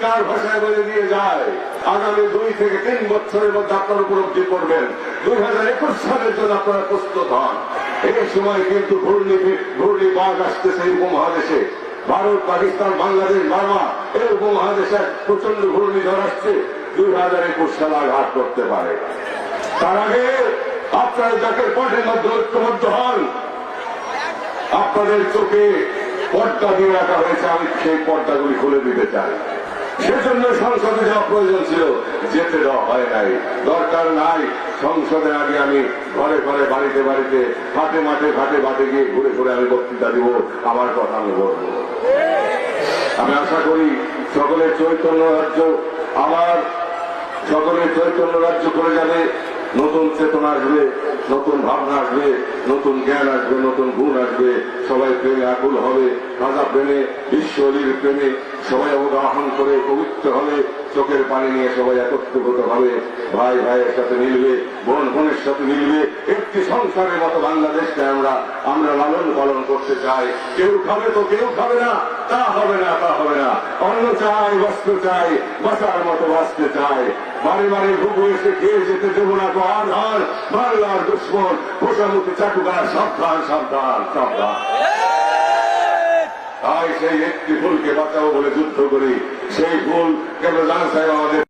পরিষ্কার ভাষায় বলে দিয়ে যায়, আগামী দুই থেকে তিন বছরের মধ্যে আপনারা উপলব্ধি করবেন। দুই হাজার একুশ সালের জন্য আপনারা প্রস্তুত হন। এই সময় কিন্তু ঘূর্ণি ঘূর্ণি বাঘ আসতেছে এই উপমহাদেশে। ভারত, পাকিস্তান, বাংলাদেশ, বার্মা, এই উপমহাদেশে প্রচণ্ড ঘূর্ণিঝড় আসছে। দুই হাজার একুশ সাল আঘাত করতে পারে। তার আগে আপনারা জাকের পথের মধ্যে ঐক্যবদ্ধ হন, আপনাদের চোখে পর্দা দিয়ে রাখা হয়েছে। আমি সেই পর্দাগুলি খুলে দিতে চাই। সেজন্য সংসদে যাওয়া প্রয়োজন ছিল, যেতে দেওয়া হয় নাই। দরকার নাই সংসদের আগে আমি ঘরে ঘরে বাড়িতে বাড়িতে হাটে মাঠে ঘাটে ঘাটে গিয়ে ঘুরে ঘুরে আমি বক্তৃতা দিব, আমার কথা আমি বলব। আমি আশা করি সকলের চৈতন্য রাজ্য, আমার সকলের চৈতন্য রাজ্য করে যাবে, নতুন চেতনা আসবে, নতুন ভাবনা আসবে, নতুন জ্ঞান আসবে, নতুন গুণ আসবে, সবাই প্রেমে আকুল হবে, রাজা প্রেমে বিশ্বলীর প্রেমে সবাই অবগাহন করে, পবিত্র হবে, চোখের পানি নিয়ে সবাই একত্রিত হবে ভাই ভাইয়ের সাথে মিলবে, বোন বোনের সাথে মিলবে। একটি সংসারের মতো বাংলাদেশকে আমরা আমরা লালন পালন করতে চাই। কেউ খাবে তো কেউ খাবে না, তা হবে না, তা হবে না। অন্ন চাই, বস্ত্র চাই বাঁচার মতো বাঁচতে চাই। বাড়ি বাড়ি ঘুঘু এসে খেয়ে যেতে দেবো না তো আর ধর বাংলার দুশ্মন পোষামুখী চাটুকার সাবধান সাবধান সাবধান। সেই একটি ভুলকে বাঁচাবো বলে যুদ্ধ করি সেই ভুল কেন জানা আমাদের?